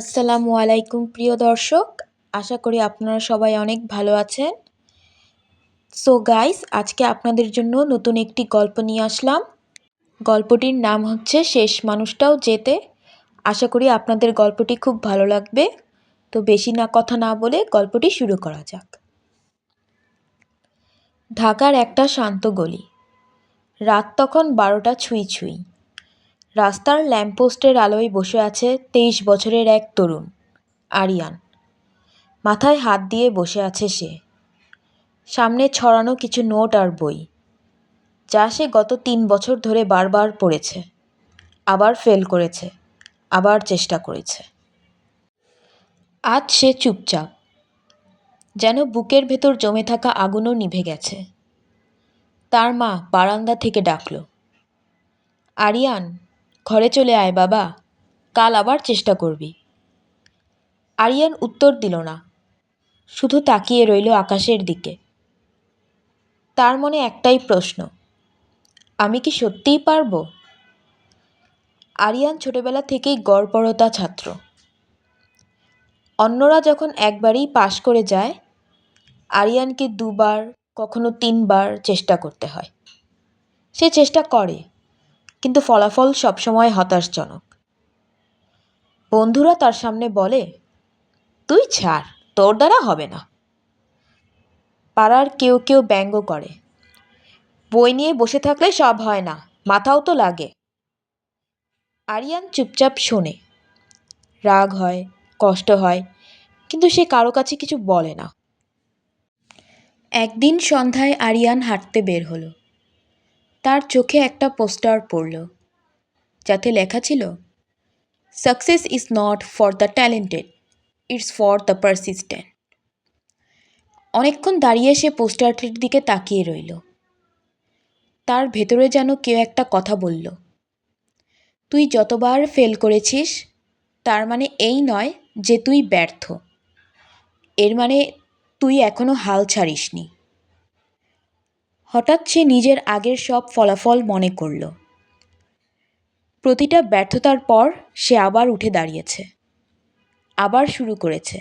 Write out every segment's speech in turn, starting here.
আসসালামু আলাইকুম, প্রিয় দর্শক। আশা করি আপনারা সবাই অনেক ভালো আছেন। সো গাইস আজকে আপনাদের জন্য নতুন একটি গল্প নিয়ে আসলাম। গল্পটির নাম হচ্ছে শেষ মানুষটাও যেতে আশা করি আপনাদের গল্পটি খুব ভালো লাগবে। তো বেশি না, কথা না বলে গল্পটি শুরু করা যাক। ঢাকার একটা শান্ত গলি। রাত তখন বারোটা ছুঁই ছুঁই। রাস্তার ল্যাম্পপোস্টের আলোয় বসে আছে তেইশ বছরের এক তরুণ, আরিয়ান। মাথায় হাত দিয়ে বসে আছে সে। সামনে ছড়ানো কিছু নোট আর বই, যা সে গত তিন বছর ধরে বারবার পড়েছে, আবার ফেল করেছে, আবার চেষ্টা করেছে। আজ সে চুপচাপ, যেন বুকের ভেতর জমে থাকা আগুনও নিভে গেছে। তার মা বারান্দা থেকে ডাকল, আরিয়ান ঘরে চলে আয় বাবা, কাল আবার চেষ্টা করবি। আরিয়ান উত্তর দিল না, শুধু তাকিয়ে রইল আকাশের দিকে। তার মনে একটাই প্রশ্ন, আমি কি সত্যিই পারব? আরিয়ান ছোটবেলা থেকেই গড়পড়তা ছাত্র। অন্যরা যখন একবারেই পাশ করে যায়, আরিয়ানকে দুবার, কখনো তিনবার চেষ্টা করতে হয়। সে চেষ্টা করে কিন্তু ফলাফল সবসময় হতাশজনক। বন্ধুরা তার সামনে বলে, তুই ছাড়, তোর দ্বারা হবে না। পাড়ার কেউ কেউ ব্যঙ্গ করে, বই নিয়ে বসে থাকলে সব হয় না, মাথাও তো লাগে। আরিয়ান চুপচাপ শোনে, রাগ হয়, কষ্ট হয়, কিন্তু সে কারও কাছে কিছু বলে না। একদিন সন্ধ্যায় আরিয়ান হাঁটতে বের হলো। তার চোখে একটা পোস্টার পড়ল। যাতে লেখা ছিল success is not for the talented it's for the persistent অনেকক্ষণ দাঁড়িয়ে সে পোস্টারটির দিকে তাকিয়ে রইল। তার ভেতরে যেন কেউ একটা কথা বলল, তুই যতবার ফেল করেছিস, তার মানে এই নয় যে তুই ব্যর্থ। এর মানে তুই এখনও হাল ছাড়িসনি। হঠাৎ সে নিজের আগের সব ফলাফল মনে করল। প্রতিটা ব্যর্থতার পর সে আবার উঠে দাঁড়িয়েছে। আবার শুরু করেছে।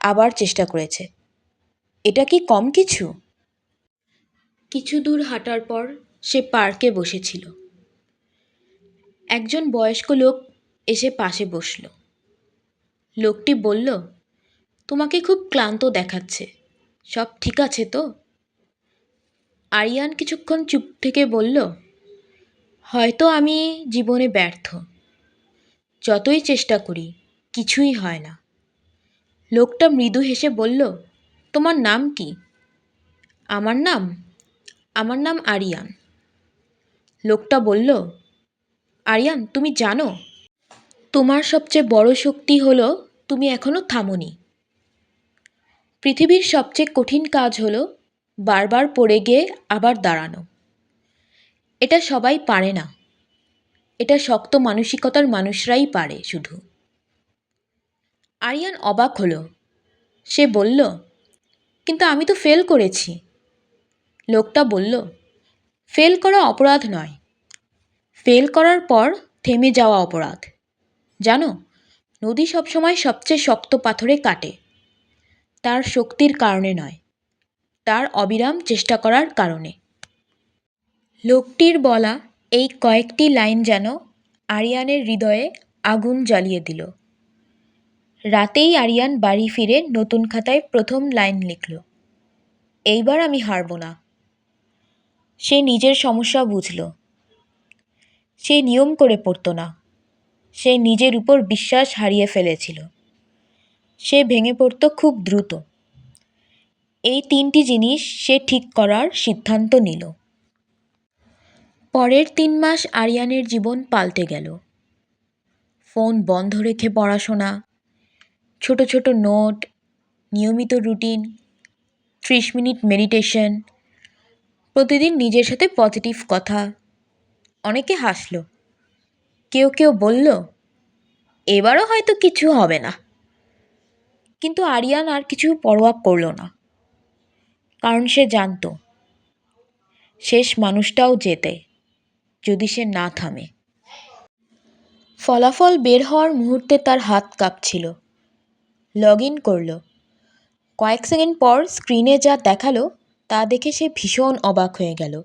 আবার চেষ্টা করেছে। এটা কি কম কিছু? কিছু দূর হাঁটার পর সে পার্কে বসেছিল। একজন বয়স্ক লোক এসে পাশে বসল। লোকটি বলল, তোমাকে খুব ক্লান্ত দেখাচ্ছে। সব ঠিক আছে তো? আরিয়ান কিছুক্ষণ চুপ থেকে বলল, হয়তো আমি জীবনে ব্যর্থ। যতই চেষ্টা করি, কিছুই হয় না লোকটা মৃদু হেসে বলল, তোমার নাম কি? আমার নাম আমার নাম আরিয়ান লোকটা বলল, আরিয়ান, তুমি জানো, তোমার সবচেয়ে বড় শক্তি হলো তুমি এখনও থামোনি। পৃথিবীর সবচেয়ে কঠিন কাজ হলো বারবার পড়ে গিয়ে আবার দাঁড়ানো। এটা সবাই পারে না। এটা শক্ত মানসিকতার মানুষরাই পারে শুধু। আরিয়ান অবাক হলো। সে বলল, কিন্তু আমি তো ফেল করেছি। লোকটা বলল, ফেল করা অপরাধ নয়। ফেল করার পর থেমে যাওয়া অপরাধ। জানো, নদী সবসময় সবচেয়ে শক্ত পাথরে কাটে। তার শক্তির কারণে নয়। তার অবিরাম চেষ্টা করার কারণে। লোকটির বলা এই কয়েকটি লাইন যেন আরিয়ানের হৃদয়ে আগুন জ্বালিয়ে দিল। রাতেই আরিয়ান বাড়ি ফিরে নতুন খাতায় প্রথম লাইন লিখল, এইবার আমি হারব না। সে নিজের সমস্যা বুঝল। সে নিয়ম করে পড়তো না। সে নিজের উপর বিশ্বাস হারিয়ে ফেলেছিল। সে ভেঙে পড়তো খুব দ্রুত। এই তিনটি জিনিস সে ঠিক করার সিদ্ধান্ত নিল। পরের তিন মাস আরিয়ানের জীবন পাল্টে গেল। ফোন বন্ধ রেখে পড়াশোনা, ছোট ছোট নোট, নিয়মিত রুটিন, ত্রিশ মিনিট মেডিটেশন, প্রতিদিন নিজের সাথে পজিটিভ কথা। অনেকে হাসল। কেউ কেউ বলল, এবারও হয়তো কিছু হবে না। কিন্তু আরিয়ান আর কিছু পরোয়া করল না। কারণ সে জানত, শেষ মানুষটাও যেতে যদি সে না থামে। ফলাফল বের হওয়ার মুহূর্তে তার হাত কাঁপছিল। লগ ইন করল। কয়েক সেকেন্ড পর স্ক্রিনে যা দেখাল, তা দেখে সে ভীষণ অবাক হয়ে গেল।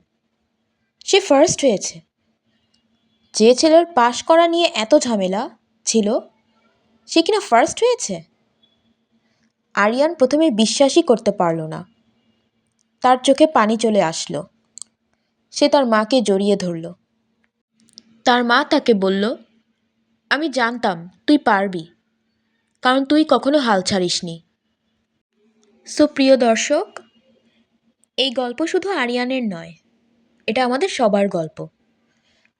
সে ফার্স্ট হয়েছে। যে ছেলের পাশ করা নিয়ে এত ঝামেলা ছিল, সে কিনা ফার্স্ট হয়েছে? আরিয়ান প্রথমে বিশ্বাসই করতে পারল না। তার চোখে পানি চলে আসলো। সে তার মাকে জড়িয়ে ধরল। তার মা তাকে বলল, আমি জানতাম তুই পারবি, কারণ তুই কখনো হাল ছাড়িসনি। সো প্রিয় দর্শক, এই গল্প শুধু আরিয়ানের নয়, এটা আমাদের সবার গল্প।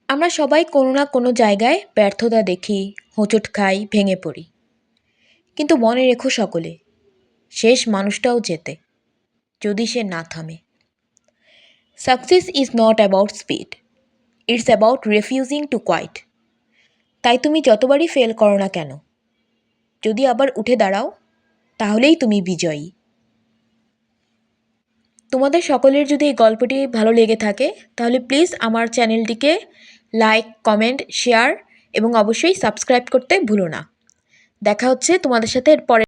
আমরা সবাই কোনো না কোনো জায়গায় ব্যর্থতা দেখি, হোঁচট খাই, ভেঙে পড়ি। কিন্তু মনে রেখো সকলে, শেষ মানুষটাও যেতে যদি সে না থামে। Success is not about speed it's about refusing to quit তাই তুমি যতবারই ফেল করো না কেন, যদি আবার উঠে দাঁড়াও, তাহলেই তুমি বিজয়ী। তোমাদের সকলের যদি এই গল্পটি ভালো লেগে থাকে, তাহলে প্লিজ আমার চ্যানেলটিকে লাইক কমেন্ট শেয়ার এবং অবশ্যই সাবস্ক্রাইব করতে ভুলো না। দেখা হচ্ছে তোমাদের সাথে এর পরে